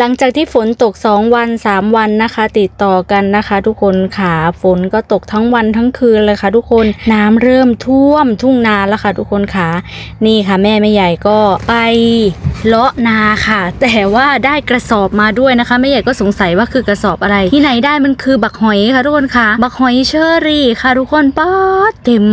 หลังจากที่ฝนตก 2 วัน 3 วันนะคะ ติดต่อกันนะคะ ทุกคนค่ะฝนก็ตกทั้งวันทั้งคืนเลยค่ะ ทุกคนน้ำเริ่มท่วมทุ่งนาแล้วค่ะ ทุกคนค่ะนี่ค่ะ แม่แม่ใหญ่ก็ไปเลาะนาค่ะ แต่ว่าได้กระสอบมาด้วยนะคะแม่ใหญ่ก็สงสัยว่าคือกระสอบอะไร ที่ไหนได้มันคือบักหอยค่ะทุกคนค่ะบักหอยเชอรี่ค่ะ ทุกคนป๊าดเต็ม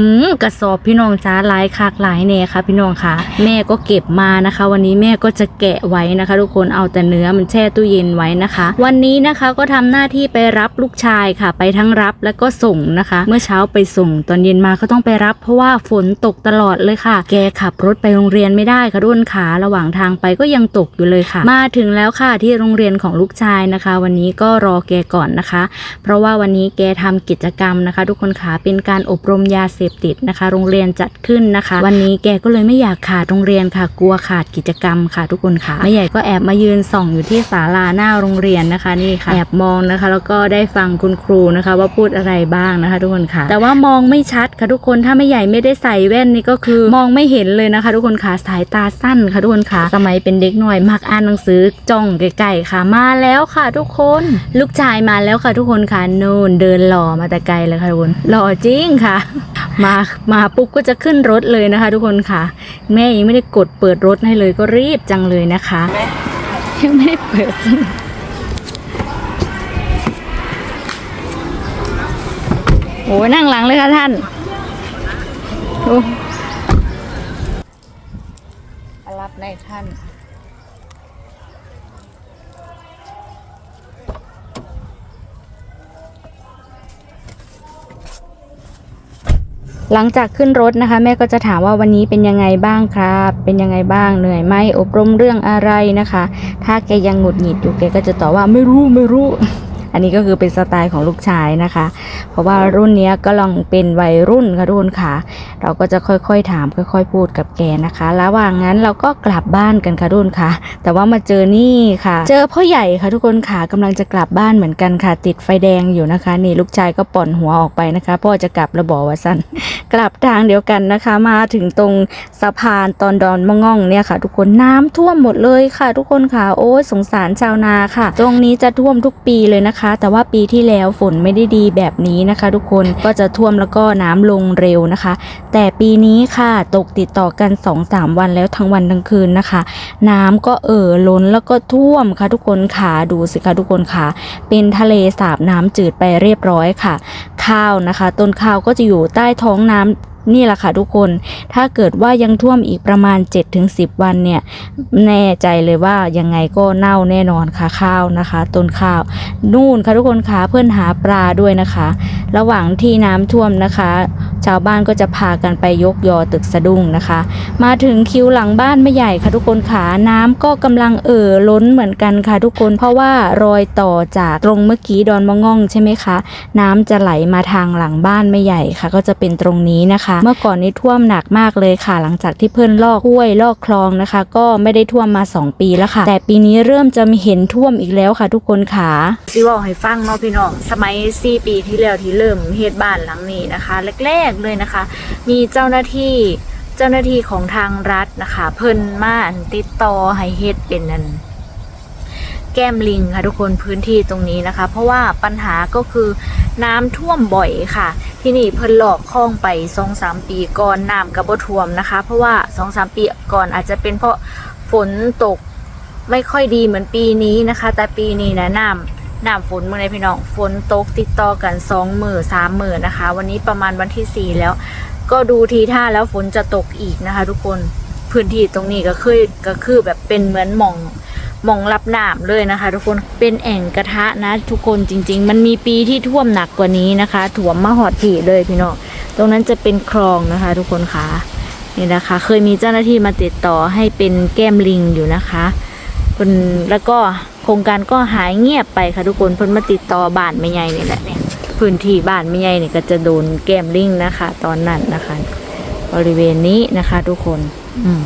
กระสอบพี่น้องจ้าหลายคากหลายแน่ค่ะ พี่น้องค่ะ แม่ก็เก็บมานะคะ วันนี้แม่ก็จะแกะไว้นะคะ ทุกคนเอาแต่เนื้อมันช่ตู้เย็นไว้นะคะ วันนี้นะคะก็ทำหน้าที่ไปรับลูกชายค่ะ ไปทั้งรับแล้วก็ส่งนะคะ เมื่อเช้าไปส่งตอนเย็นมาก็ต้องไปรับเพราะว่าฝนตกตลอดเลยค่ะ แกขับรถไปโรงเรียนไม่ได้ค่ะทุกคนขาระหว่างทางไปก็ยังตกอยู่เลยค่ะ มาถึงแล้วค่ะที่โรงเรียนของลูกชายนะคะ วันนี้ก็รอแกก่อนนะคะ เพราะว่าวันนี้แกทำกิจกรรมนะคะ ทุกคนขาเป็นการอบรมยาเสพติดนะคะ โรงเรียนจัดขึ้นนะคะ วันนี้แกก็เลยไม่อยากขาดโรงเรียนค่ะ กลัวขาดกิจกรรมค่ะ ทุกคนค่ะแม่ใหญ่ก็แอบมายืนส่องอยู่ที่ศาลาหน้าโรงเรียนนะคะนี่ค่ะแอบมองนะคะ แล้วก็ได้ฟังคุณครูนะคะ ว่าพูดอะไรบ้างนะคะ ทุกคนค่ะ แต่ว่ามองไม่ชัดค่ะทุกคนถ้าแม่ใหญ่ไม่ได้ใส่แว่นนี่ก็คือ มองไม่เห็นเลยนะคะ ทุกคนค่ะสายตาสั้นค่ะทุกคนค่ะสมัยเป็นเด็กหน่อยมักอ่านหนังสือจ้องไกลๆค่ะมาแล้วค่ะ ทุกคน ลูกชายมาแล้วค่ะ ทุกคนค่ะนู่นเดินหล่อมาแต่ไกลเลยค่ะทุกคนหล่อจริงค่ะ มามาปุ๊บก็จะขึ้นรถเลยนะคะ ทุกคนค่ะ แม่ยังไม่ได้กดเปิดรถให้เลยก็รีบจังเลยนะคะ ยังไม่ได้เปิดโอ้ยนั่งหลังเลยค่ะท่านโอ้รับในท่าน หลังจากขึ้นรถนะคะ แม่ก็จะถามว่าวันนี้เป็นยังไงบ้างครับ เป็นยังไงบ้างเหนื่อยไหมอบรมเรื่องอะไรนะคะ ถ้าแกยังหงุดหงิดอยู่แกก็จะตอบว่าไม่รู้ไม่รู้ อันนี้ก็คือเป็นสไตล์ของลูกชายนะคะ เพราะว่ารุ่นเนี้ยก็ลองเป็นวัยรุ่นค่ะทุกคนค่ะ เราก็จะค่อยๆถามค่อย ๆ พูดกับแกนะคะ ระหว่างนั้นเราก็กลับบ้านกันค่ะทุกคนค่ะ แต่ว่ามาเจอนี่ค่ะ เจอพ่อใหญ่ค่ะทุกคนค่ะกำลังจะกลับบ้านเหมือนกันค่ะ ติดไฟแดงอยู่นะคะ นี่ลูกชายก็ป่อนหัวออกไปนะคะ พ่อจะกลับระบอกว่าสั้นกลับทางเดียวกันนะคะ มาถึงตรงสะพานตอนดอนมะง่องเนี่ยค่ะ ทุกคนน้ำท่วมหมดเลยค่ะ ทุกคนค่ะ โอ้ยสงสารชาวนาค่ะ ตรงนี้จะท่วมทุกปีเลยนะคะแต่ว่าปีที่แล้วฝนไม่ได้ดีแบบนี้นะคะ ทุกคนก็จะท่วมแล้วก็น้ำลงเร็วนะคะ แต่ปีนี้ค่ะตกติดต่อกัน 2-3 วันแล้วทั้งวันทั้งคืนนะคะ น้ำก็เอ่อล้นแล้วก็ท่วมค่ะทุกคนค่ะดูสิคะทุกคนค่ะเป็นทะเลสาบน้ำจืดไปเรียบร้อยค่ะ ข้าวนะคะ ต้นข้าวก็จะอยู่ใต้ท้องน้ำ นี่แหละค่ะทุกคน ถ้าเกิดว่ายังท่วมอีกประมาณ 7-10 วันเนี่ย แน่ใจเลยว่ายังไงก็เน่าแน่นอนค่ะข้าวนะคะ ต้นข้าว นู่นค่ะทุกคนคะเพื่อนหาปลาด้วยนะคะ ระหว่างที่น้ำท่วมนะคะ ชาวบ้านก็จะพากันไปยกยอตึกสะดุ้งนะคะ มาถึงคิวหลังบ้านไม่ใหญ่ค่ะทุกคนขาน้ำก็กำลังเอ่อล้นเหมือนกันค่ะทุกคนเพราะว่ารอยต่อจากตรงเมื่อกี้ดอนมะง่องใช่ไหมคะ น้ำจะไหลมาทางหลังบ้านไม่ใหญ่ค่ะ ก็จะเป็นตรงนี้นะคะ เมื่อก่อนนี้ท่วมหนักมากเลยค่ะ หลังจากที่เพื่อนลอกห้วยลอกคลองนะคะ ก็ไม่ได้ท่วมมา 2 ปีแล้วค่ะ แต่ปีนี้เริ่มจะมีเห็นท่วมอีกแล้วค่ะ ทุกคนค่ะซิบอกให้ฟังเนาะพี่น้องสมัย4ปีที่แล้วที่เริ่มเฮ็ดบ้านหลังนี้นะคะแรกๆเลยนะคะ มีเจ้าหน้าที่เจ้าหน้าที่ของทางรัฐนะคะ เพิ่นมาอันติดต่อให้เฮ็ดเป็นนั่นแก้มลิงค่ะทุกคนพื้นที่ตรงนี้นะคะ เพราะว่าปัญหาก็คือน้ำท่วมบ่อยค่ะ ที่นี่เพิ่นหลอกคลองไปสองสามปีก่อนน้ำกระบ่ท่วมนะคะ เพราะว่าสองสามปีก่อนอาจจะเป็นเพราะฝนตกไม่ค่อยดีเหมือนปีนี้นะคะ แต่ปีนี้นะน้ำ น้ำฝนเมื่อไรพี่น้องฝนตกติดต่อกันสองหมือสามหมือนนะคะ วันนี้ประมาณวันที่สี่แล้ว ก็ดูทีท่าแล้วฝนจะตกอีกนะคะ ทุกคนพื้นที่ตรงนี้ก็คือก็คือแบบเป็นเหมือนหม่องมองรับน้ำเลยนะคะ ทุกคนเป็นแอ่งกระทะนะ ทุกคนจริง ๆ มันมีปีที่ท่วมหนักกว่านี้นะคะถ่วมมาหอดผีเลยพี่น้องตรงนั้นจะเป็นคลองนะคะ ทุกคนคะนี่นะคะ เคยมีเจ้าหน้าที่มาติดต่อให้เป็นแก้มลิงอยู่นะคะเพิ่นแล้วก็ โครงการก็หายเงียบไปค่ะทุกคนเพิ่นมาติดต่อบ้านไม่ใหญ่นี่แหละเนี่ยพื้นที่บ้านไม่ใหญ่เนี่ยก็จะโดนแก้มลิงนะคะ ตอนนั้นนะคะ บริเวณนี้นะคะ ทุกคน อืม